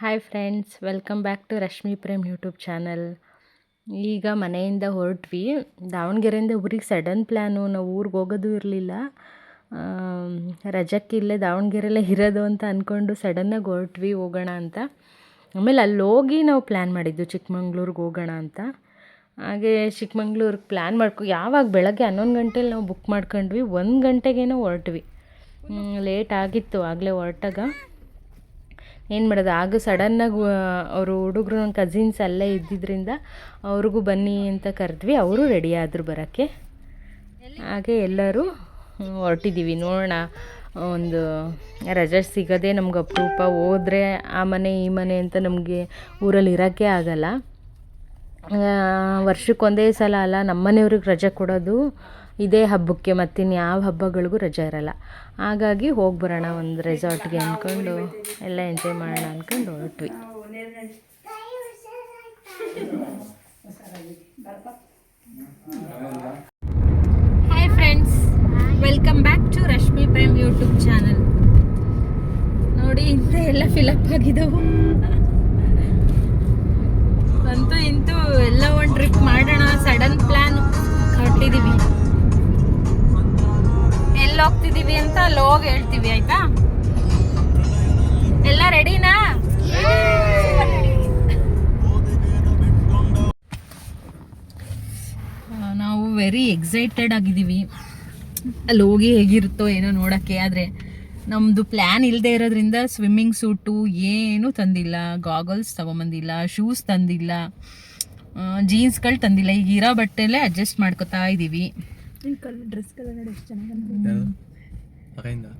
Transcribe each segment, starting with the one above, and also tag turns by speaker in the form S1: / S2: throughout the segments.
S1: Hi friends welcome back to Rashmi Prem YouTube channel ಈಗ ಮನೆಯಿಂದ ಹೊರಟ್ವಿ. ದಾವಣಗೆರೆಯಿಂದ ಊರಿಗೆ ಸಡನ್ ಪ್ಲ್ಯಾನು ನಾವು ಊರಿಗೆ ಹೋಗೋದು ಇರಲಿಲ್ಲ. ರಜಕ್ಕೆ ಇಲ್ಲೇ ದಾವಣಗೆರೆಯಲ್ಲೇ ಇರೋದು ಅಂತ ಅಂದ್ಕೊಂಡು ಸಡನ್ನಾಗಿ ಹೊರಟ್ವಿ, ಹೋಗೋಣ ಅಂತ. ಆಮೇಲೆ ಅಲ್ಲಿ ಹೋಗಿ ನಾವು ಪ್ಲ್ಯಾನ್ ಮಾಡಿದ್ದು ಚಿಕ್ಕಮಂಗ್ಳೂರಿಗೆ ಹೋಗೋಣ ಅಂತ. ಹಾಗೆ ಚಿಕ್ಕಮಂಗ್ಳೂರಿಗೆ ಪ್ಲ್ಯಾನ್ ಮಾಡ್ಕೊ, ಯಾವಾಗ ಬೆಳಗ್ಗೆ ಹನ್ನೊಂದು ಗಂಟೇಲಿ ನಾವು ಬುಕ್ ಮಾಡ್ಕೊಂಡ್ವಿ, ಒಂದು ಗಂಟೆಗೇನೋ ಹೊರಟ್ವಿ. ಲೇಟ್ ಆಗಿತ್ತು, ಆಗಲೇ ಹೊರಟಾಗ. ಏನು ಮಾಡೋದು? ಆಗ ಸಡನ್ನಾಗಿ ಅವರು ಹುಡುಗರು ನನ್ನ ಕಸಿನ್ಸ್ ಅಲ್ಲೇ ಇದ್ದಿದ್ದರಿಂದ ಅವ್ರಿಗೂ ಬನ್ನಿ ಅಂತ ಕರೆದ್ವಿ. ಅವರು ರೆಡಿ ಆದರು ಬರೋಕ್ಕೆ. ಹಾಗೆ ಎಲ್ಲರೂ ಹೊರಟಿದ್ದೀವಿ ನೋಡೋಣ ಒಂದು ರಜೆ ಸಿಗೋದೇ ನಮ್ಗೆ ಅಪರೂಪ. ಹೋದರೆ ಆ ಮನೆ ಈ ಮನೆ ಅಂತ ನಮಗೆ ಊರಲ್ಲಿ ಇರೋಕ್ಕೆ ಆಗಲ್ಲ. ವರ್ಷಕ್ಕೊಂದೇ ಸಲ ಅಲ್ಲ ನಮ್ಮ ಮನೆಯವ್ರಿಗೆ ರಜೆ ಕೊಡೋದು. ಇದೇ ಹಬ್ಬಕ್ಕೆ ಮತ್ತಿನ್ಯಾವ ಹಬ್ಬಗಳಿಗೂ ರಜೆ ಇರಲ್ಲ. ಹಾಗಾಗಿ ಹೋಗಿ ಬರೋಣ ಒಂದು ರೆಸಾರ್ಟ್ಗೆ ಅಂದ್ಕೊಂಡು ಎಲ್ಲ ಎಂಜಾಯ್ ಮಾಡೋಣ ಅಂದ್ಕೊಂಡು ಹೊರಟ್ವಿ. Hi friends welcome back to Rashmi Prem YouTube channel ನೋಡಿ ಇಂಥ ಎಲ್ಲ ಫಿಲಪ್ ಆಗಿದ್ದವು ಅಂತೂ ಇಂತೂ ಎಲ್ಲ ಒಂದು ಟ್ರಿಪ್ ಮಾಡೋಣ ಸಡನ್ ಪ್ಲಾನ್ ಹೋಗಿ ಹೇಳ್ತೀವಿ ಆಯ್ತಾ? ಎಲ್ಲ ರೆಡಿನಾ ನಾವು ವೆರಿ ಎಕ್ಸೈಟೆಡ್ ಆಗಿದ್ದೀವಿ. ಅಲ್ಲಿ ಹೋಗಿ ಹೇಗಿರುತ್ತೋ ಏನೋ ನೋಡೋಕ್ಕೆ ಆದರೆ ನಮ್ಮದು ಪ್ಲ್ಯಾನ್ ಇಲ್ಲದೆ ಇರೋದ್ರಿಂದ ಸ್ವಿಮ್ಮಿಂಗ್ ಸೂಟು ಏನೂ ತಂದಿಲ್ಲ ಗಾಗಲ್ಸ್ ತೊಗೊಂಬಂದಿಲ್ಲ ಶೂಸ್ ತಂದಿಲ್ಲ ಜೀನ್ಸ್ಗಳು ತಂದಿಲ್ಲ. ಈಗ ಇರೋ ಬಟ್ಟೆಲ್ಲೇ ಅಡ್ಜಸ್ಟ್ ಮಾಡ್ಕೋತಾ ಇದ್ದೀವಿ
S2: ಡ್ರೆಸ್ ಕಲರ್ ಎಷ್ಟು ಚೆನ್ನಾಗಿ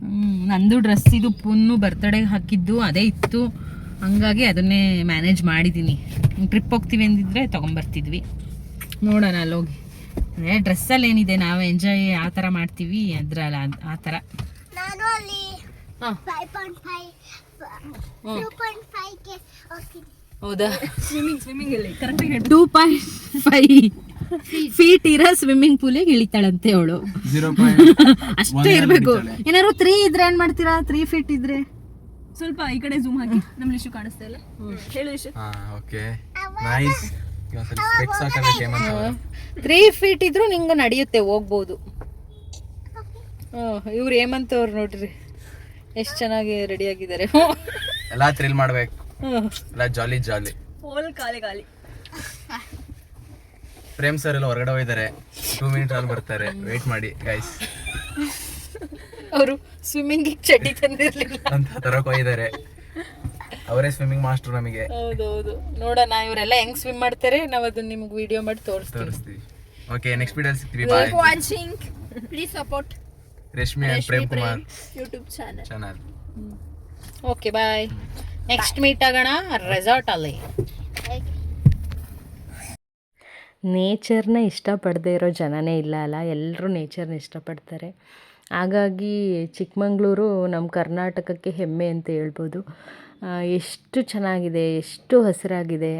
S1: ಹ್ಮ್, ನಂದು ಡ್ರೆಸ್ ಇದು ಪುನ್ನು ಬರ್ತಡೆಗೆ ಹಾಕಿದ್ದು ಅದೇ ಇತ್ತು. ಹಂಗಾಗಿ ಅದನ್ನೇ ಮ್ಯಾನೇಜ್ ಮಾಡಿದ್ದೀನಿ ಟ್ರಿಪ್ ಹೋಗ್ತೀವಿ ಅಂದಿದ್ರೆ ತೊಗೊಂಬರ್ತಿದ್ವಿ. ನೋಡೋಣ ಅಲ್ಲೋಗಿ. ಅದೇ ಡ್ರೆಸ್ಸಲ್ಲಿ ಏನಿದೆ ನಾವು ಎಂಜಾಯ್ ಆ ಥರ ಮಾಡ್ತೀವಿ ಅದ್ರಲ್ಲ ಅದ್- ಆ ಥರ ಹೌದಾ?
S2: ಸ್ವಿಮ್ಮಿಂಗ್ ಸ್ವಿಮ್ಮಿಂಗ್ ಅಲ್ಲಿ. Correct
S1: two point five feet ಇರೋ ಸ್ವಿಮ್ಮಿಂಗ್ ಪೂಲಿಗೆ ಇಳಿತಾಳಂತೆ ಅವಳು. ಅಷ್ಟೇ ಇರಬೇಕು. ಏನಾದ್ರು ತ್ರೀ ಇದ್ರೆ ಏನ್ ಮಾಡ್ತೀರಾ? ತ್ರೀ ಫೀಟ್ ಇದ್ರೆ?
S2: ಸ್ವಲ್ಪ ಈ ಕಡೆ ಜೂಮ್ ಹಾಕಿ. ನಮ್ಮ ಇಶ್ಯೂ ಕಾಣಿಸ್ತಾ ಇಲ್ಲ. ಹೇಳು ಇಶ್ಯೂ
S3: ಹಾ ಓಕೆ ನೈಸ್
S1: ತ್ರೀ ಫೀಟ್ ಇದ್ರು ನಿಂಗೆ ನಡೆಯುತ್ತೆ ಹೋಗ್ಬೋದು. ಇವ್ರು ಹೇಮಂತ್ ಅವ್ರು ನೋಡ್ರಿ. ಎಷ್ಟು ಚೆನ್ನಾಗಿ ರೆಡಿ ಆಗಿದ್ದಾರೆ.
S3: ಎಲ್ಲ ಥ್ರಿಲ್ ಮಾಡ್ಬೇಕು. ಎಲ್ಲ ಜಾಲಿ ಜಾಲಿ
S2: ಫೋಲ್ ಖಾಲಿ ಖಾಲಿ
S3: ಪ್ರೇಮ್ ಸರ್ ಎಲ್ಲ ಹೊರಗಡೆ ಹೋಗಿದ್ದಾರೆ. ಟೂ ಮಿನಿಟ್ ಅಲ್ಲಿ ಬರ್ತಾರೆ. ವೇಟ್ ಮಾಡಿ ಗೈಸ್
S1: ಅವರು ಸ್ವಿಮ್ಮಿಂಗ್ ಚಡ್ಡಿ ತಂದಿರ್ಲಿಲ್ಲ.
S3: ಅಂತ ತರಕ್ ಹೋಗಿದ್ದಾರೆ. ಅವರೇ ಸ್ವಿಮ್ಮಿಂಗ್ ಮಾಸ್ಟರ್ ನಮಗೆ.
S1: ಹೌದೌದು. ನೋಡೋಣ ಇವರೆಲ್ಲ ಹೆಂಗ್ ಸ್ವಿಮ್ ಮಾಡ್ತಾರೆ? ನಾವು ಅದನ್ನ ನಿಮ್ಗೆ ವಿಡಿಯೋ ಮಾಡಿ ತೋರಿಸ್ತೀವಿ.
S3: ತೋರಿಸ್ತೀವಿ. Okay next video ಸಿಗ್ತೀವಿ. Bye
S2: watching please support
S3: Rashmi and Prem Kumar
S2: YouTube channel
S3: channel
S1: okay bye next meet ಆಗೋಣ ರೆಸಾರ್ಟ್ ಅಲ್ಲಿ. ನೇಚರ್ನ ಇಷ್ಟಪಡದೇ ಇರೋ ಜನನೇ ಇಲ್ಲ ಅಲ್ಲ ಎಲ್ಲರೂ ನೇಚರ್ನ ಇಷ್ಟಪಡ್ತಾರೆ. ಹಾಗಾಗಿ ಚಿಕ್ಕಮಂಗ್ಳೂರು ನಮ್ಮ ಕರ್ನಾಟಕಕ್ಕೆ ಹೆಮ್ಮೆ ಅಂತ ಹೇಳ್ಬೋದು. ಎಷ್ಟು ಚೆನ್ನಾಗಿದೆ, ಎಷ್ಟು ಹಸಿರಾಗಿದೆ,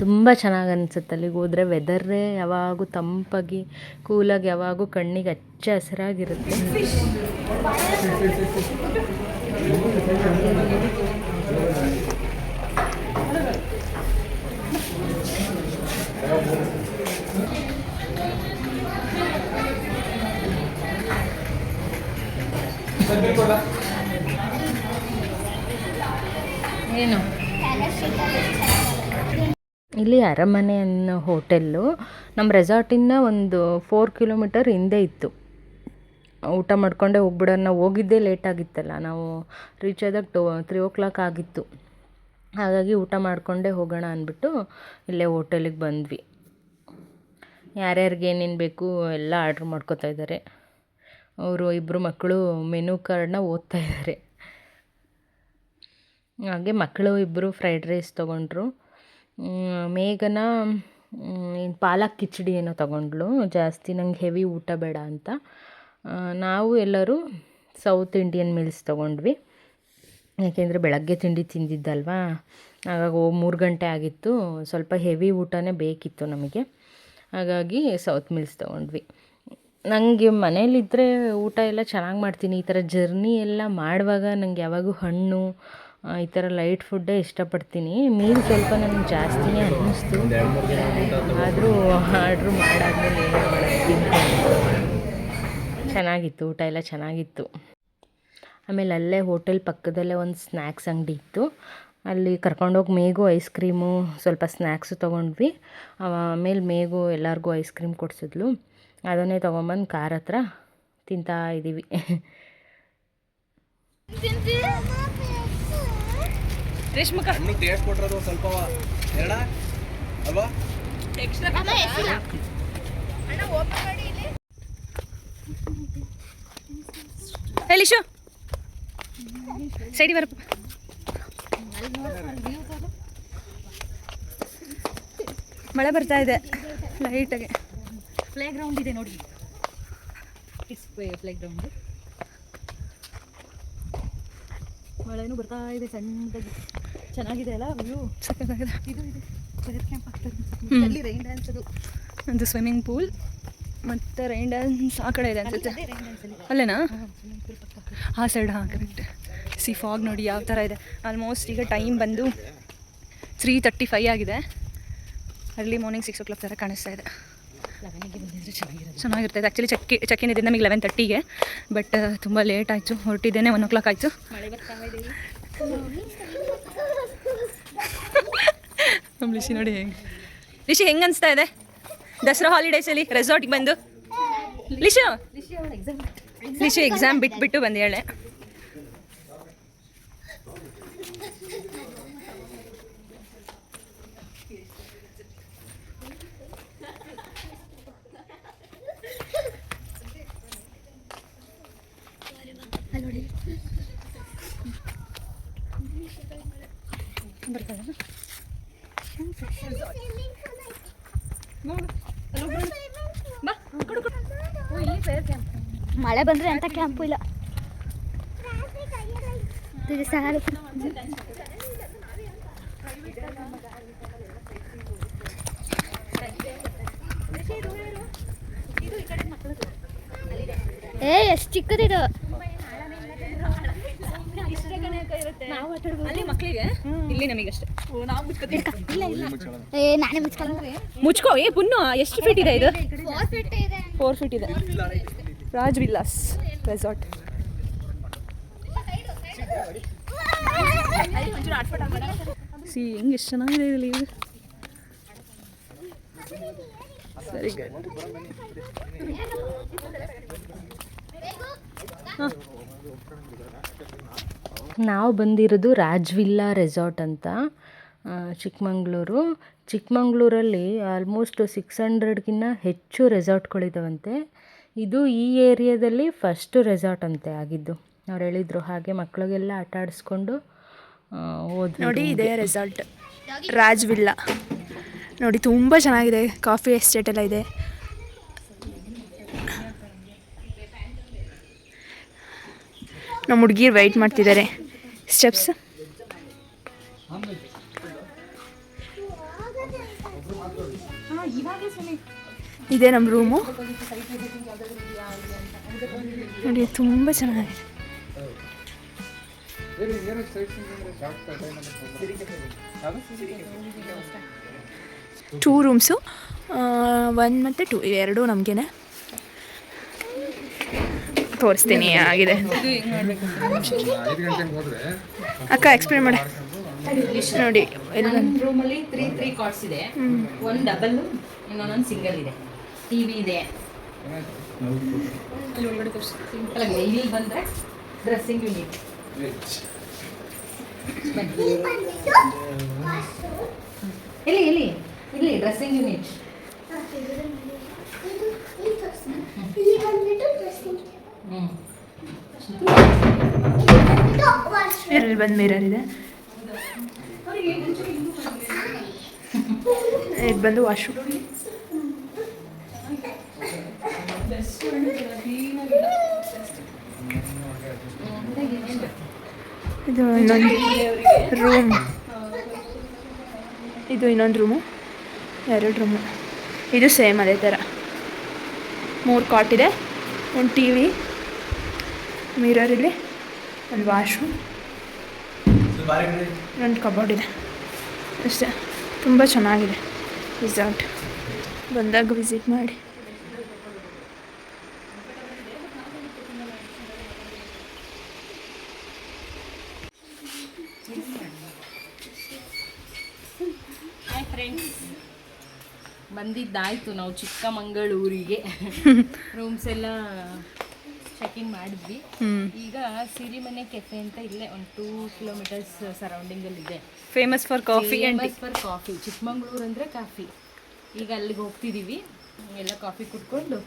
S1: ತುಂಬ ಚೆನ್ನಾಗಿ ಅನ್ಸುತ್ತೆ ಅಲ್ಲಿಗೆ ಹೋದರೆ. ವೆದರೇ ಯಾವಾಗೂ ತಂಪಾಗಿ ಕೂಲಾಗಿ ಯಾವಾಗೂ ಕಣ್ಣಿಗೆ ಹಚ್ಚ ಹಸಿರಾಗಿರುತ್ತೆ. ಏನು? ಇಲ್ಲಿ ಅರಮನೆ ಅನ್ನೋ ಹೋಟೆಲ್ಲು. ನಮ್ಮ ರೆಸಾರ್ಟಿಂದ ಒಂದು ಫೋರ್ ಕಿಲೋಮೀಟರ್ ಹಿಂದೆ ಇತ್ತು. ಊಟ ಮಾಡ್ಕೊಂಡೆ ಹೋಗ್ಬಿಡೋಣ. ನಾವು ಹೋಗಿದ್ದೇ ಲೇಟ್ ಆಗಿತ್ತಲ್ಲ. ನಾವು ರೀಚ್ ಆದಾಗ ಟು ತ್ರೀ ಓ ಕ್ಲಾಕ್ ಆಗಿತ್ತು. ಹಾಗಾಗಿ ಊಟ ಮಾಡಿಕೊಂಡೇ ಹೋಗೋಣ ಅಂದ್ಬಿಟ್ಟು ಇಲ್ಲೇ ಹೋಟೆಲಿಗೆ ಬಂದ್ವಿ. ಯಾರ್ಯಾರಿಗೆ ಏನೇನು ಬೇಕು ಎಲ್ಲ ಆರ್ಡ್ರ್ ಮಾಡ್ಕೋತಾ ಇದ್ದಾರೆ. ಅವರು ಇಬ್ಬರು ಮಕ್ಕಳು ಮೆನು ಕಾರ್ಡ್ನ ಓದ್ತಾ ಇದ್ದಾರೆ. ಹಾಗೆ ಮಕ್ಕಳು ಇಬ್ಬರು ಫ್ರೈಡ್ ರೈಸ್ ತೊಗೊಂಡ್ರು. ಮೇಘನ ಏನು ಪಾಲಕ್ ಕಿಚಡಿ ಏನೋ ತೊಗೊಂಡ್ಳು. ಜಾಸ್ತಿ ನಂಗೆ ಹೆವಿ ಊಟ ಬೇಡ ಅಂತ. ನಾವು ಎಲ್ಲರೂ ಸೌತ್ ಇಂಡಿಯನ್ ಮೀಲ್ಸ್ ತೊಗೊಂಡ್ವಿ. ಯಾಕೆಂದರೆ ಬೆಳಗ್ಗೆ ತಿಂಡಿ ತಿಂದಿದ್ದಲ್ವಾ? ಹಾಗಾಗಿ ಮೂರು ಗಂಟೆ ಆಗಿತ್ತು. ಸ್ವಲ್ಪ ಹೆವಿ ಊಟನೇ ಬೇಕಿತ್ತು ನಮಗೆ. ಹಾಗಾಗಿ ಸೌತ್ ಮೀಲ್ಸ್ ತೊಗೊಂಡ್ವಿ. ನನಗೆ ಮನೇಲಿದ್ದರೆ ಊಟ ಎಲ್ಲ ಚೆನ್ನಾಗಿ ಮಾಡ್ತೀನಿ. ಈ ಥರ ಜರ್ನಿ ಎಲ್ಲ ಮಾಡುವಾಗ ನಂಗೆ ಯಾವಾಗೂ ಹಣ್ಣು ಈ ಥರ ಲೈಟ್ ಫುಡ್ಡೇ ಇಷ್ಟಪಡ್ತೀನಿ. ಮೀನು ಸ್ವಲ್ಪ ನನಗೆ ಜಾಸ್ತಿನೇ ಅನ್ನಿಸ್ತು. ಆದರೂ ಆರ್ಡ್ರ್ ಮಾಡಾದ್ಮೇಲೆ ಚೆನ್ನಾಗಿತ್ತು, ಊಟ ಎಲ್ಲ ಚೆನ್ನಾಗಿತ್ತು. ಆಮೇಲೆ ಅಲ್ಲೇ ಹೋಟೆಲ್ ಪಕ್ಕದಲ್ಲೇ ಒಂದು ಸ್ನ್ಯಾಕ್ಸ್ ಅಂಗಡಿ ಇತ್ತು. ಅಲ್ಲಿ ಕರ್ಕೊಂಡೋಗಿ ಮೇಗೂ ಐಸ್ ಕ್ರೀಮು ಸ್ವಲ್ಪ ಸ್ನ್ಯಾಕ್ಸು ತೊಗೊಂಡ್ವಿ. ಆಮೇಲೆ ಮೇಗೂ ಎಲ್ಲರಿಗೂ ಐಸ್ ಕ್ರೀಮ್ ಕೊಡಿಸಿದ್ಲು. ಅದನ್ನೇ ತೊಗೊಂಬಂದು ಕಾರ್ ಹತ್ರ ತಿಂತಾ ಇದ್ದೀವಿ
S4: ಸೈಡಿ ಬರಪ್ಪ. ಮಳೆ ಬರ್ತಾ ಇದೆ. ಲೈಟಾಗಿ ಪ್ಲೇ ಗ್ರೌಂಡ್ ಇದೆ ನೋಡಿ. ಪ್ಲೇ ಗ್ರೌಂಡ್ ಮಳೆನೂ ಬರ್ತಾ ಇದೆ ಸಣ್ಣದಾಗಿ. ಚೆನ್ನಾಗಿದೆ ಅಲ್ಲ ವ್ಯೂ? ಸಕ್ಕತ್ತಾಗಿದೆ ಇದು ಇದೆ. ಫೈರ್ ಕ್ಯಾಂಪ್ ಆಗ್ತದೆ ಅಲ್ಲಿ ರೈನ್ ಡ್ಯಾನ್ಸ್ ಅದು. ಒಂದು ಸ್ವಿಮ್ಮಿಂಗ್ ಪೂಲ್ ಮತ್ತು ರೈನ್ ಡ್ಯಾನ್ಸ್ ಆ ಕಡೆ ಇದೆ ಅನ್ಸುತ್ತೆ. ಅಲ್ಲೇನಾ? ಆ ಸೈಡ್ ಹಾಂ ಕರೆಕ್ಟ್ ಸಿ ಫಾಗ್ ನೋಡಿ ಯಾವ ಥರ ಇದೆ. ಆಲ್ಮೋಸ್ಟ್ ಈಗ ಟೈಮ್ ಬಂದು ತ್ರೀ ತರ್ಟಿ ಫೈ ಆಗಿದೆ. Early morning six o'clock ಥರ ಕಾಣಿಸ್ತಾ ಇದೆ. ಚೆನ್ನಾಗಿರ್ತದೆ ಆ್ಯಕ್ಚುಲಿ ಚಕ್ಕಿ ಚಕ್ಕಿನಿದೆ ನಮಗೆ ಲೆವೆನ್ ತರ್ಟಿಗೆ ಬಟ್ ತುಂಬ ಲೇಟ್ ಆಯಿತು. ಹೊರಟಿದ್ದೇನೆ ಒನ್ ಓ ಕ್ಲಾಕ್ ಆಯಿತು. ನಮ್ಮ ರಿಷಿ ನೋಡಿ ಹೆಂಗೆ. ರಿಷಿ, ಹೆಂಗೆ ಅನಿಸ್ತಾ ಇದೆ? ದಸರಾ ಹಾಲಿಡೇಸಲ್ಲಿ ರೆಸಾರ್ಟಿಗೆ ಬಂದು? ಲಿಶು ಲಿಶು ಎಕ್ಸಾಮ್ ಬಿಟ್ಬಿಟ್ಟು ಬಂದು ಹೇಳೆ
S2: ಮಳೆ ಬಂದರೆ ಅಂತ ಕ್ಯಾಂಪು ಇಲ್ಲ. ಏ ಎಷ್ಟು ಚಿಕ್ಕದಿದು.
S4: ಮುಚ್ಕೋ. ಏ ಪುನ್ನು ಎಷ್ಟು ಫೀಟ್ ಇದೆ ಇದೆ?
S2: ಫೋರ್ ಫೀಟ್ ಇದೆ.
S4: ರಾಜ್ ವಿಲ್ಲಾಸ್ ರೆಸಾರ್ಟ್ ಸಿ ಹೆಂಗೆ ಎಷ್ಟು ಚೆನ್ನಾಗಿದೆ ಇಲ್ಲಿ ಸರಿ ಹಾಂ.
S1: ನಾವು ಬಂದಿರೋದು ರಾಜ್ವಿಲ್ಲಾ ರೆಸಾರ್ಟ್ ಅಂತ ಚಿಕ್ಕಮಂಗ್ಳೂರು. ಚಿಕ್ಕಮಂಗ್ಳೂರಲ್ಲಿ ಆಲ್ಮೋಸ್ಟ್ ಸಿಕ್ಸ್ ಹಂಡ್ರೆಡ್ಗಿನ್ನ ಹೆಚ್ಚು ರೆಸಾರ್ಟ್ಗಳಿದಾವಂತೆ ಇದು ಈ ಏರಿಯಾದಲ್ಲಿ ಫಸ್ಟ್ ರೆಸಾರ್ಟ್ ಅಂತೆ ಆಗಿದ್ದು. ಅವ್ರು ಹೇಳಿದ್ರು ಹಾಗೆ ಮಕ್ಕಳಿಗೆಲ್ಲ ಆಟ ಆಡಿಸ್ಕೊಂಡು
S5: ನೋಡಿ ಇದೆ ರೆಸಾರ್ಟ್ ರಾಜ್ ವಿಲ್ಲಾ ನೋಡಿ ತುಂಬ ಚೆನ್ನಾಗಿದೆ. ಕಾಫಿ ಎಸ್ಟೇಟ್ ಎಲ್ಲ ಇದೆ. ನಮ್ಮ ಹುಡುಗಿರು ವೆಯ್ಟ್ ಮಾಡ್ತಿದ್ದಾರೆ. ಸ್ಟೆಪ್ಸ್ ಇದೆ ನಮ್ಮ ರೂಮು. ನೋಡಿ ತುಂಬ ಚೆನ್ನಾಗಿದೆ. ಟೂ ರೂಮ್ಸು ಒನ್ ಮತ್ತು ಟೂ ಎರಡು ನಮಗೇನೆ ತೋರಿಸ್ತೀನಿ ಆಗಿದೆ. ಅಕ್ಕ ಎಕ್ಸ್ಪ್ಲೇನ್ ಮಾಡಿ. ನೋಡಿ
S1: ರೂಮಲ್ಲಿ ತ್ರೀ ತ್ರೀ ಇದೆ. ಒಂದು ಡಬಲ್ ಇನ್ನೊಂದೊಂದು ಸಿಂಗಲ್ ಇದೆ. ಟಿ ವಿ ಇದೆ. ಇಲ್ಲಿ ಬಂದರೆ ಡ್ರೆಸ್ಸಿಂಗ್ ಯೂನಿಟ್ ಇಲ್ಲಿ ಇಲ್ಲಿ ಇಲ್ಲಿ ಡ್ರೆಸ್ಸಿಂಗ್ ಯೂನಿಟ್
S2: ಇಲ್ಲಿ
S5: ಬಂದು ಮಿರರ್ ಇದೆ. ಇದು ಬಂದು ವಾಶ್ರೂಮ್ ಇದು ಇನ್ನೊಂದು ರೂಮ್. ಇದು ಇನ್ನೊಂದು ರೂಮು. ಎರಡು ರೂಮು. ಇದು ಸೇಮ್ ಅದೇ ಥರ. ಮೂರು ಕಾಟ್ ಇದೆ. ಒಂದು ಟಿ ವಿ, ಮಿರರ್ ಇಲ್ಲಿ, ಒಂದು ವಾಶ್ರೂಮ್. ಒಂದು ಕಬೋರ್ಡ್ ಇದೆ. ಅಷ್ಟೇ. ತುಂಬ ಚೆನ್ನಾಗಿದೆ. ರಿಸಾರ್ಟ್. ಬಂದಾಗ ವಿಸಿಟ್ ಮಾಡಿ
S1: ಹಾಯ್ ಫ್ರೆಂಡ್ಸ್ ಬಂದಿದ್ದಾಯ್ತು ನಾವು ಚಿಕ್ಕಮಂಗಳೂರಿಗೆ. ರೂಮ್ಸ್ ಎಲ್ಲ ಚೆಕಿಂಗ್ ಇನ್ ಮಾಡಿದ್ವಿ. ಈಗ ಸಿರಿಮನೆ ಕೆಫೆ ಅಂತ ಇಲ್ಲೇ ಒಂದು ಟೂ ಕಿಲೋಮೀಟರ್ಸ್ ಸರೌಂಡಿಂಗ್ ಅಲ್ಲಿ
S4: ಇದೆ. Famous for coffee
S1: famous for coffee Chikmagalur ಅಂದರೆ ಕಾಫಿ ಈಗ ಅಲ್ಲಿಗೆ ಹೋಗ್ತಿದ್ದೀವಿ ಎಲ್ಲ ಕಾಫಿ ಕುಡ್ಕೊಂಡು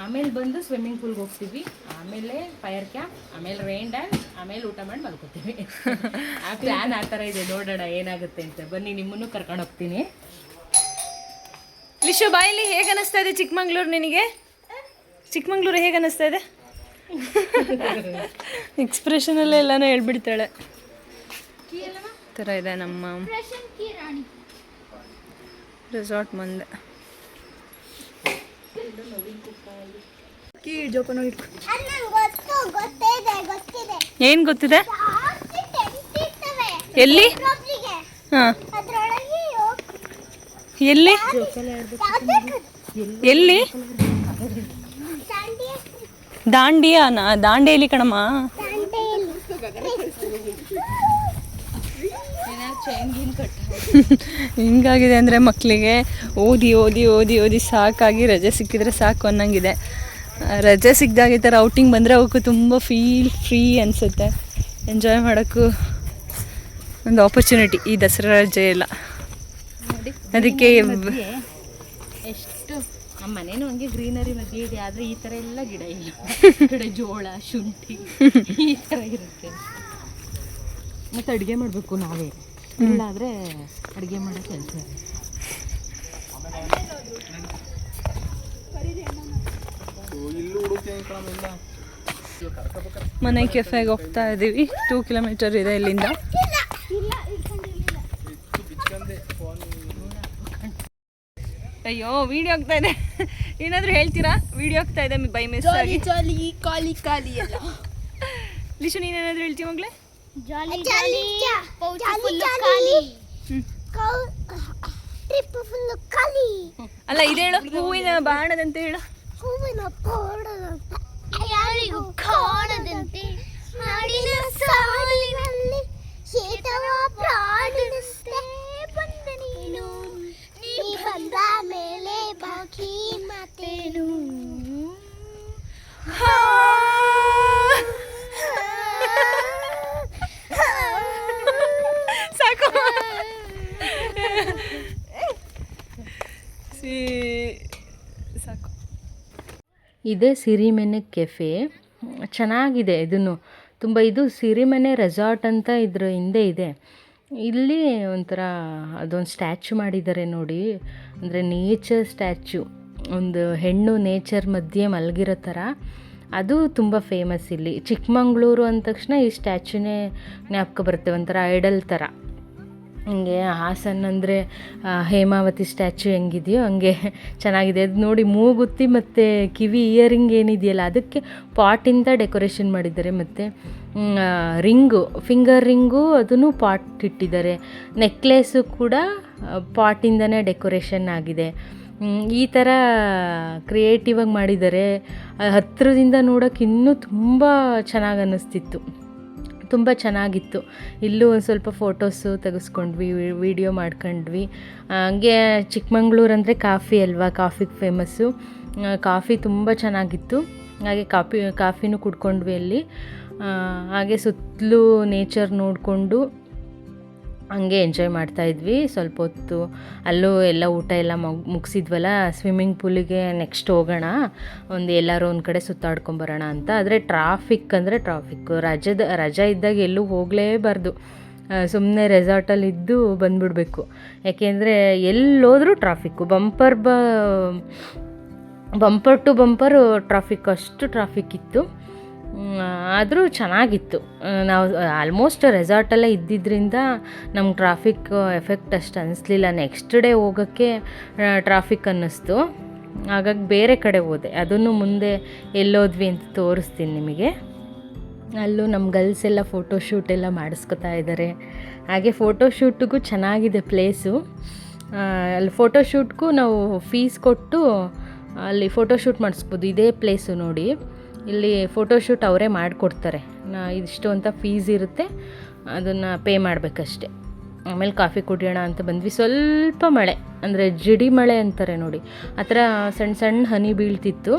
S1: ಆಮೇಲೆ ಬಂದು ಸ್ವಿಮ್ಮಿಂಗ್ ಪೂಲ್ಗೆ ಹೋಗ್ತೀವಿ. ಆಮೇಲೆ ಫೈರ್ ಕ್ಯಾಂಪ್ ಆಮೇಲೆ ರೈನ್ ಡ್ಯಾನ್ಸ್ ಆಮೇಲೆ ಊಟ ಮಾಡಿ ಮಲ್ಕೋತೀವಿ. ಆ ಪ್ಲ್ಯಾನ್ ಆ ಥರ ಇದೆ. ನೋಡೋಣ ಏನಾಗುತ್ತೆ ಅಂತ. ಬನ್ನಿ ನಿಮ್ಮನ್ನು ಕರ್ಕೊಂಡು ಹೋಗ್ತೀನಿ.
S4: ಲಿಶು ಬಾಯಲ್ಲಿ ಹೇಗೆ ಅನ್ನಿಸ್ತಾ ಇದೆ ಚಿಕ್ಕಮಂಗ್ಳೂರು ನಿನಗೆ? ಚಿಕ್ಕಮಂಗ್ಳೂರು ಹೇಗೆ ಅನ್ನಿಸ್ತಾ ಇದೆ? ಎಕ್ಸ್ಪ್ರೆಷನಲ್ಲೇ ಎಲ್ಲನೂ ಹೇಳ್ಬಿಡ್ತಾಳೆ. ಥರ ಇದೆ ನಮ್ಮ. ರೆಸಾರ್ಟ್ ಮುಂದೆ ಕೀ ಜೋಪಾನ ಇಟ್ಕೊ
S2: ಅದ್ ನಂಗ್ ಗೊತ್ತು ಗೊತ್ತಿದೆ ಗೊತ್ತಿದೆ
S4: ಏನು ಗೊತ್ತಿದೆ? ಎಲ್ಲಿ? ಎಲ್ಲಿ? ಎಲ್ಲಿ?
S2: ದಾಂಡಿ
S4: ದಾಂಡಿಯಾನ ದಾಂಡೇಲಿ ಕಣಮ್ಮ. ಹಿಂಗಾಗಿದೆ ಅಂದರೆ ಮಕ್ಕಳಿಗೆ ಓದಿ ಓದಿ ಓದಿ ಓದಿ ಸಾಕಾಗಿ ರಜೆ ಸಿಕ್ಕಿದ್ರೆ ಸಾಕು ಅನ್ನಂಗಿದೆ. ರಜೆ ಸಿಕ್ಕಿದಾಗ ಈ ಥರ ಔಟಿಂಗ್ ಬಂದರೆ ಅವಕ್ಕೂ ತುಂಬ ಫೀಲ್ ಫ್ರೀ ಅನಿಸುತ್ತೆ. ಎಂಜಾಯ್ ಮಾಡೋಕ್ಕೂ ಒಂದು ಆಪರ್ಚುನಿಟಿ ಈ ದಸರಾ ರಜೆ ಎಲ್ಲ. ಅದಕ್ಕೆ
S1: ಎಷ್ಟು ನಮ್ಮ ಮನೇನು ಹಂಗೆ ಗ್ರೀನರಿ ಮಧ್ಯೆ ಇದೆ ಆದರೆ ಈ ಥರ ಎಲ್ಲ ಗಿಡ ಇಲ್ಲ. ಕಡೆ ಜೋಳ ಶುಂಠಿ ಈ ಥರ ಇರುತ್ತೆ. ಮತ್ತು ಅಡುಗೆ ಮಾಡಬೇಕು ನಾವೇ. ಇಲ್ಲಾದರೆ ಅಡುಗೆ ಮಾಡೋ ಕೆಲಸ
S4: ಮನೆ ಕೆಫೆಗೆ ಹೋಗ್ತಾ ಇದ್ದೀವಿ ಟೂ ಕಿಲೋಮೀಟರ್ ಇದೆ ಇಲ್ಲಿಂದ. ಅಯ್ಯೋ ವಿಡಿಯೋ ಆಗ್ತಾ ಇದೆ. ಏನಾದರೂ ಹೇಳ್ತೀರಾ? ವಿಡಿಯೋ ಆಗ್ತಾ ಇದೆ ಬೈ ಮಿಸ್ ಆಗಿ.
S5: ಕಾಲಿ ಕಾಲಿ ಖಾಲಿ ಎಲ್ಲ.
S4: ಲಿಶು ನೀನೇನಾದರೂ ಹೇಳ್ತೀವಿ ಮಗಳೇ?
S2: ಜಾಲಿ ಜಾಲಿ ಜಾಲಿ ಜಾಲಿ ಟ್ರಿಪ್ ಫುಲ್ ಖಾಲಿ
S4: ಅಲ್ಲ ಇದು ಹೇಳು ಹೂವಿನ ಬಾಣದಂತೆ ಹೇಳು
S2: ಹೂವಿನ ಕೋಡದಂತೆ ಯಾರಿಗೂ ಕಾಣದಂತೆ ನಾಡಿನ ಸಾಲಿನಲ್ಲಿ ಶೀತವ ಪ್ರಾಣಿನಷ್ಟೇ ಬಂದ ನೀನು ನೀ ಬಂದ ಮೇಲೆ ಬಾಕಿ ಮಾತೇನು
S4: ಸಾಕು
S1: ಇದೇ ಸಿರಿಮನೆ ಕೆಫೆ. ಚೆನ್ನಾಗಿದೆ ಇದನ್ನು. ತುಂಬ ಇದು ಸಿರಿಮನೆ ರೆಸಾರ್ಟ್ ಅಂತ ಇದ್ರ ಹಿಂದೆ ಇದೆ. ಇಲ್ಲಿ ಒಂಥರ ಅದೊಂದು ಸ್ಟ್ಯಾಚು ಮಾಡಿದ್ದಾರೆ ನೋಡಿ. ಅಂದರೆ ನೇಚರ್ ಸ್ಟ್ಯಾಚು. ಒಂದು ಹೆಣ್ಣು ನೇಚರ್ ಮಧ್ಯೆ ಮಲಗಿರೋ ಥರ ಅದು ತುಂಬ ಫೇಮಸ್ ಇಲ್ಲಿ. ಚಿಕ್ಕಮಂಗ್ಳೂರು ಅಂದ ತಕ್ಷಣ ಈ ಸ್ಟ್ಯಾಚ್ಯೂನೇ ಜ್ಞಾಪಕ ಬರುತ್ತೆ. ಒಂಥರ ಐಡಲ್ ಥರ ಹಿಂಗೆ ಹಾಸನ್ ಅಂದರೆ ಹೇಮಾವತಿ ಸ್ಟ್ಯಾಚು ಹೆಂಗಿದೆಯೋ ಹಂಗೆ ಚೆನ್ನಾಗಿದೆ. ಅದು ನೋಡಿ ಮೂಗುತ್ತಿ ಮತ್ತು ಕಿವಿ ಇಯರಿಂಗ್ ಏನಿದೆಯಲ್ಲ, ಅದಕ್ಕೆ ಪಾಟಿಂದ ಡೆಕೋರೇಷನ್ ಮಾಡಿದ್ದಾರೆ ಮತ್ತು ರಿಂಗು ಫಿಂಗರ್ ರಿಂಗು ಅದನ್ನು ಪಾಟ್ ಇಟ್ಟಿದ್ದಾರೆ. ನೆಕ್ಲೇಸು ಕೂಡ ಪಾಟಿಂದನೇ ಡೆಕೋರೇಷನ್ ಆಗಿದೆ. ಈ ಥರ ಕ್ರಿಯೇಟಿವಾಗಿ ಮಾಡಿದ್ದಾರೆ. ಹತ್ತಿರದಿಂದ ನೋಡೋಕ್ಕಿನ್ನೂ ನೋಡೋಕೆ ಇನ್ನೂ ತುಂಬ ಚೆನ್ನಾಗಿ ಅನ್ನಿಸ್ತಿತ್ತು. ತುಂಬ ಚೆನ್ನಾಗಿತ್ತು. ಇಲ್ಲೂ ಒಂದು ಸ್ವಲ್ಪ ಫೋಟೋಸು ತೆಗೆಸ್ಕೊಂಡ್ವಿ ವಿಡಿಯೋ ಮಾಡ್ಕೊಂಡ್ವಿ. ಹಂಗೆ ಚಿಕ್ಕಮಂಗ್ಳೂರು ಅಂದರೆ ಕಾಫಿ ಅಲ್ವಾ, ಕಾಫಿಗೆ ಫೇಮಸ್ಸು ಕಾಫಿ ತುಂಬ ಚೆನ್ನಾಗಿತ್ತು. ಹಾಗೆ ಕಾಫಿ ಕಾಫಿನೂ ಕುಡ್ಕೊಂಡ್ವಿ ಅಲ್ಲಿ. ಹಾಗೆ ಸುತ್ತಲೂ ನೇಚರ್ ನೋಡಿಕೊಂಡು ಹಂಗೆ ಎಂಜಾಯ್ ಮಾಡ್ತಾ ಇದ್ವಿ. ಸ್ವಲ್ಪ ಹೊತ್ತು ಅಲ್ಲೂ ಎಲ್ಲ ಊಟ ಎಲ್ಲ ಮಗ್ ಮುಗಿಸಿದ್ವಲ್ಲ ಸ್ವಿಮ್ಮಿಂಗ್ ಪೂಲಿಗೆ ನೆಕ್ಸ್ಟ್ ಹೋಗೋಣ, ಒಂದು ಎಲ್ಲರೂ ಒಂದು ಕಡೆ ಸುತ್ತಾಡ್ಕೊಂಬರೋಣ ಅಂತ. ಆದರೆ ಟ್ರಾಫಿಕ್ ಅಂದರೆ ಟ್ರಾಫಿಕ್ಕು ರಜದ, ರಜಾ ಇದ್ದಾಗ ಎಲ್ಲೂ ಹೋಗಲೇಬಾರ್ದು. ಸುಮ್ಮನೆ ರೆಸಾರ್ಟಲ್ಲಿ ಇದ್ದು ಬಂದ್ಬಿಡಬೇಕು. ಯಾಕೆಂದರೆ ಎಲ್ಲೋದ್ರೂ ಟ್ರಾಫಿಕ್ಕು ಬಂಪರ್ ಬ ಬಂಪರ್ ಟು ಬಂಪರು ಟ್ರಾಫಿಕ್ ಅಷ್ಟು ಟ್ರಾಫಿಕ್ ಇತ್ತು. ಆದರೂ ಚೆನ್ನಾಗಿತ್ತು. ನಾವು ಆಲ್ಮೋಸ್ಟ್ ರೆಸಾರ್ಟಲ್ಲೇ ಇದ್ದಿದ್ದರಿಂದ ನಮ್ಮ ಟ್ರಾಫಿಕ್ ಎಫೆಕ್ಟ್ ಅಷ್ಟು ಅನ್ನಿಸ್ಲಿಲ್ಲ ನೆಕ್ಸ್ಟ್ ಡೇ ಹೋಗೋಕ್ಕೆ ಟ್ರಾಫಿಕ್ ಅನ್ನಿಸ್ತು. ಹಾಗಾಗಿ ಬೇರೆ ಕಡೆ ಹೋದೆ. ಅದನ್ನು ಮುಂದೆ ಎಲ್ಲೋದ್ವಿ ಅಂತ ತೋರಿಸ್ತೀನಿ ನಿಮಗೆ. ಅಲ್ಲೂ ನಮ್ಮ ಗರ್ಲ್ಸ್ ಎಲ್ಲ ಫೋಟೋಶೂಟ್ ಎಲ್ಲ ಮಾಡಿಸ್ಕೊತಾ ಇದ್ದಾರೆ ಹಾಗೆ ಫೋಟೋಶೂಟಿಗೂ ಚೆನ್ನಾಗಿದೆ ಪ್ಲೇಸು ಅಲ್ಲಿ ಫೋಟೋಶೂಟ್ಗೂ ನಾವು ಫೀಸ್ ಕೊಟ್ಟು ಅಲ್ಲಿ ಫೋಟೋಶೂಟ್ ಮಾಡಿಸ್ಬೋದು. ಇದೇ ಪ್ಲೇಸು ನೋಡಿ. ಇಲ್ಲಿ ಫೋಟೋಶೂಟ್ ಅವರೇ ಮಾಡಿಕೊಡ್ತಾರೆ. ಇದಿಷ್ಟು ಅಂತ ಫೀಸ್ ಇರುತ್ತೆ, ಅದನ್ನು ಪೇ ಮಾಡಬೇಕಷ್ಟೆ. ಆಮೇಲೆ ಕಾಫಿ ಕುಡಿಯೋಣ ಅಂತ ಬಂದ್ವಿ. ಸ್ವಲ್ಪ ಮಳೆ, ಅಂದರೆ ಜಿಡಿ ಮಳೆ ಅಂತಾರೆ ನೋಡಿ. ಆ ಥರ ಸಣ್ಣ ಸಣ್ಣ ಹನಿ ಬೀಳ್ತಿತ್ತು.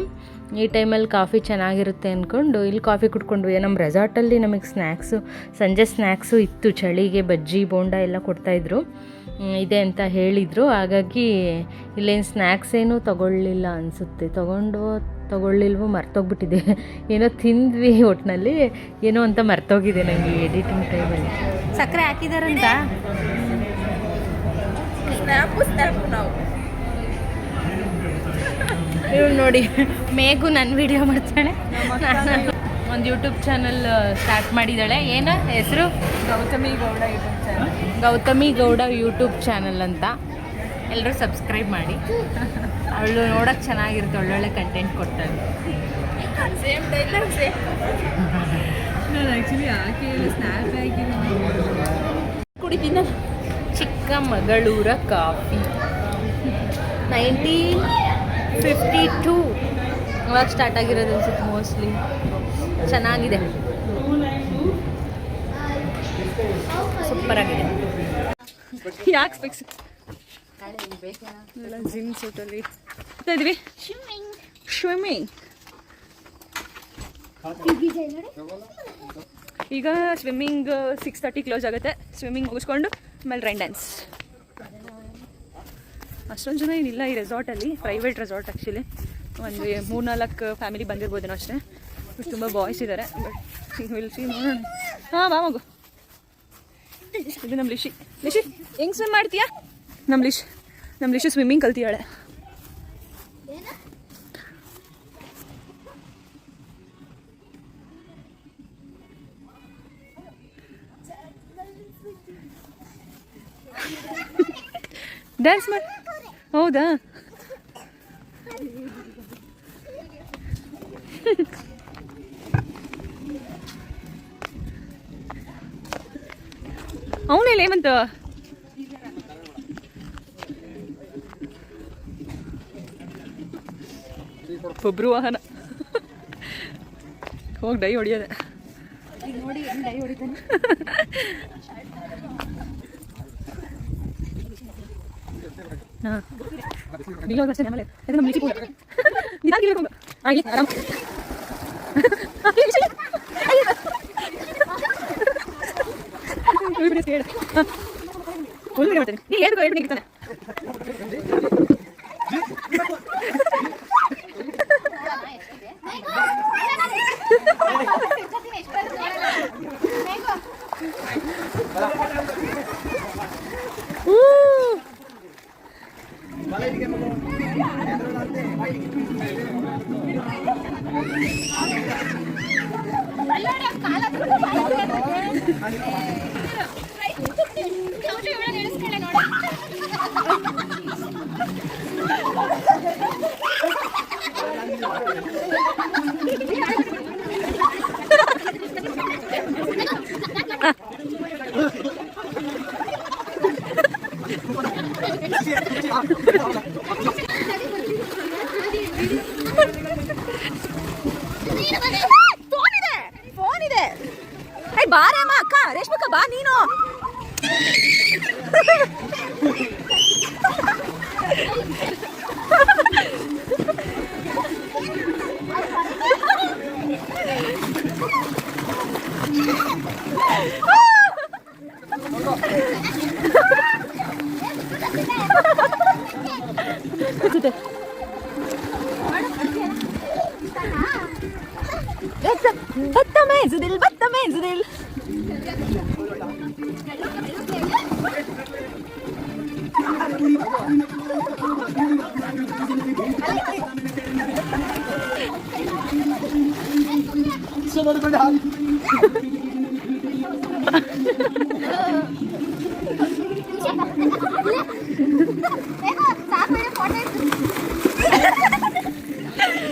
S1: ಈ ಟೈಮಲ್ಲಿ ಕಾಫಿ ಚೆನ್ನಾಗಿರುತ್ತೆ ಅಂದ್ಕೊಂಡು ಇಲ್ಲಿ ಕಾಫಿ ಕುಡ್ಕೊಂಡ್ವಿ ನಮ್ಮ ರೆಸಾರ್ಟಲ್ಲಿ ನಮಗೆ ಸ್ನ್ಯಾಕ್ಸು ಸಂಜೆ ಸ್ನ್ಯಾಕ್ಸು ಇತ್ತು, ಚಳಿಗೆ, ಬಜ್ಜಿ, ಬೋಂಡ ಎಲ್ಲ ಕೊಡ್ತಾಯಿದ್ರು. ಇದೆ ಅಂತ ಹೇಳಿದರು. ಹಾಗಾಗಿ ಇಲ್ಲೇನು ಸ್ನ್ಯಾಕ್ಸ್ ಏನೂ ತಗೊಳ್ಳಿಲ್ಲ ಅನಿಸುತ್ತೆ. ತಗೊಂಡು ತಗೊಳ್ಳಿಲ್ವೋ ಮರ್ತೋಗ್ಬಿಟ್ಟಿದೆ. ಏನೋ ತಿಂದ್ವಿ ಒಟ್ಟಿನಲ್ಲಿ ಏನೋ ಅಂತ ಮರ್ತೋಗಿದೆ ನನಗೆ ಎಡಿಟಿಂಗ್ ಟೈಮಲ್ಲಿ ಸಕ್ಕರೆ ಹಾಕಿದಾರಂತ? ನೋಡಿ ಮೇಘು ನನ್ನ ವಿಡಿಯೋ ಮಾಡ್ತಾಳೆ. ಒಂದು ಯೂಟ್ಯೂಬ್ ಚಾನಲ್ ಸ್ಟಾರ್ಟ್ ಮಾಡಿದ್ದಾಳೆ ಏನೋ ಹೆಸರು?
S4: Gautami Gowda YouTube channel
S1: Gautami Gowda YouTube channel ಅಂತ. ಎಲ್ಲರೂ ಸಬ್ಸ್ಕ್ರೈಬ್ ಮಾಡಿ. ಅವಳು ನೋಡೋಕೆ ಚೆನ್ನಾಗಿರುತ್ತೆ ಒಳ್ಳೊಳ್ಳೆ ಕಂಟೆಂಟ್ ಕೊಡ್ತಾಳೆ.
S4: ಸೇಮ್ ಟೈಲರ್ ಸೇಮ್ ನಾನು ಆ್ಯಕ್ಚುಲಿ ಆಕೆ ಸ್ನ್ಯಾಪ್ ಆಗಿ
S1: ಕುಡಿತೀನ ಚಿಕ್ಕಮಗಳೂರ ಕಾಫಿ ನೈನ್ಟೀನ್ ಫಿಫ್ಟಿ ಟೂ ಅವಾಗ ಸ್ಟಾರ್ಟ್ ಆಗಿರೋದು ಅನ್ಸುತ್ತೆ ಮೋಸ್ಟ್ಲಿ ಚೆನ್ನಾಗಿದೆ. ಸೂಪರ್ ಆಗಿದೆ.
S4: ಯಾಕೆ ಸ್ಪೆಕ್ಸ್ ಜಿಮ್ ಸೂಟಲ್ಲಿ. ಇದ್ವಿ. ಸ್ವಿಮ್ಮಿಂಗ್ ಈಗ ಸ್ವಿಮ್ಮಿಂಗ್ ಸಿಕ್ಸ್ ತರ್ಟಿ ಕ್ಲೋಸ್ ಆಗುತ್ತೆ. ಸ್ವಿಮ್ಮಿಂಗ್ ಮುಗಿಸ್ಕೊಂಡು ಆಮೇಲೆ ರೈನ್ ಡ್ಯಾನ್ಸ್ ಅಷ್ಟೊಂದು ಜನ ಏನಿಲ್ಲ ಈ ರೆಸಾರ್ಟಲ್ಲಿ ಪ್ರೈವೇಟ್ ರೆಸಾರ್ಟ್ ಆ್ಯಕ್ಚುಲಿ ಒಂದು ಮೂರ್ನಾಲ್ಕು ಫ್ಯಾಮಿಲಿ ಬಂದಿರ್ಬೋದೇನೋ ಅಷ್ಟೇ. ತುಂಬ ಬಾಯ್ಸ್ ಇದ್ದಾರೆ ಬಟ್ ವಿಲ್ ಸಿ ನೋಡೋಣ. ಹಾಂ ಬಾ ಮಗು. ಇದು ನಮ್ಮ ಲಿಶಿ. ಲಿಶಿ ಹೆಂಗೆ ಸ್ವಿಮ್ ಮಾಡ್ತೀಯಾ? ನಮ್ಮ ಲಿಶ್ ನಮ್ಮ ಲಿಶಿ ಸ್ವಿಮ್ಮಿಂಗ್ ಕಲ್ತಿದ್ದಾಳೆ ಡ್ಯಾನ್ಸ್ ಮಾಡಿ ಹೌದಾ ಅವನೇಲಿ ಏಮಂತ ಒಬ್ರು ವಾಹನ ಹೋಗಿ ಡೈ ಹೊಡಿಯೋದೆ ಹಾಂ ನಿಲ್ಲೋದು ಅಷ್ಟೇ ಆಮೇಲೆ ಅದು ನಮ್ಮ ಲಿಚಿ ಪೂರ ನಿಧಾನ ಗಿಲ್ಲಿ ಹೋಗು ಆಗಲಿ ಆರಾಮ್ ಫುಲ್ ಮಾಡ್ತೇನೆ ನೀ ಹೇಳ್ಬೇಕು ಹೇಳ್ಬೇಕು ಇರ್ತಾನೆ phone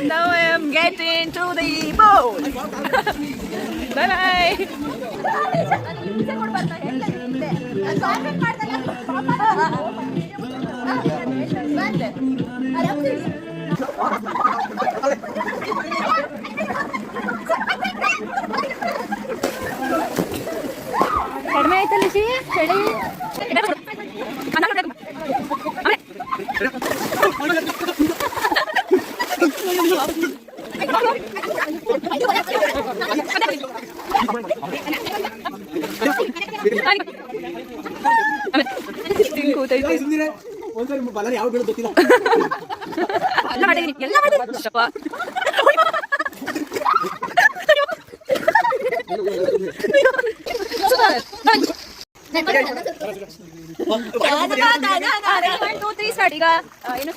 S4: Now I am getting to the boat. bye bye. ಈಗ ಏನು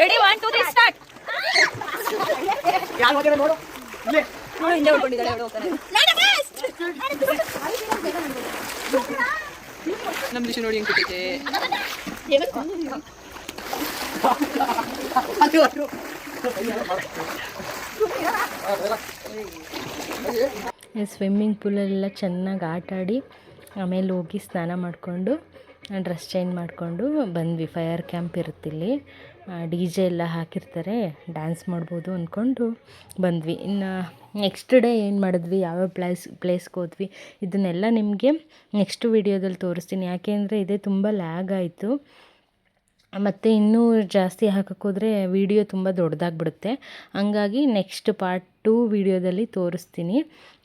S4: ready one two three start ನೋಡು ಹಿಂದೆ ನಮ್ಮ ದಿಶ ನೋಡಿ ಹೆಂಗ್
S1: ಸ್ವಿಮ್ಮಿಂಗ್ ಪೂಲಲ್ಲೆಲ್ಲ ಚೆನ್ನಾಗಿ ಆಟ ಆಡಿ ಆಮೇಲೆ ಹೋಗಿ ಸ್ನಾನ ಮಾಡಿಕೊಂಡು ಡ್ರೆಸ್ ಚೇಂಜ್ ಮಾಡಿಕೊಂಡು ಬಂದ್ವಿ. ಫೈರ್ ಕ್ಯಾಂಪ್ ಇರುತ್ತಿಲ್ಲಿ ಡಿ ಜೆ ಎಲ್ಲ ಹಾಕಿರ್ತಾರೆ. ಡ್ಯಾನ್ಸ್ ಮಾಡ್ಬೋದು ಅಂದ್ಕೊಂಡು ಬಂದ್ವಿ. ಇನ್ನು ನೆಕ್ಸ್ಟ್ ಡೇ ಏನು ಮಾಡಿದ್ವಿ? ಯಾವ್ಯಾವ ಪ್ಲೇಸ್, ಪ್ಲೇಸ್ಗೆ ಹೋದ್ವಿ? ಇದನ್ನೆಲ್ಲ ನಿಮಗೆ ನೆಕ್ಸ್ಟ್ ವೀಡಿಯೋದಲ್ಲಿ ತೋರಿಸ್ತೀನಿ. ಯಾಕೆಂದರೆ ಇದೇ ತುಂಬ ಲ್ಯಾಗ್ ಆಯಿತು. ಮತ್ತು ಇನ್ನೂ ಜಾಸ್ತಿ ಹಾಕೋಕ್ಕೋದ್ರೆ ವಿಡಿಯೋ ತುಂಬ ದೊಡ್ಡದಾಗ್ಬಿಡುತ್ತೆ. ಹಂಗಾಗಿ ನೆಕ್ಸ್ಟ್ ಪಾರ್ಟ್ ಟೂ ವಿಡಿಯೋದಲ್ಲಿ ತೋರಿಸ್ತೀನಿ.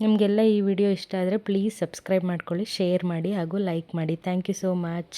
S1: ನಿಮಗೆಲ್ಲ ಈ ವಿಡಿಯೋ ಇಷ್ಟ ಆದರೆ ಪ್ಲೀಸ್ ಸಬ್ಸ್ಕ್ರೈಬ್ ಮಾಡ್ಕೊಳ್ಳಿ, ಶೇರ್ ಮಾಡಿ ಹಾಗೂ ಲೈಕ್ ಮಾಡಿ. Thank you so much.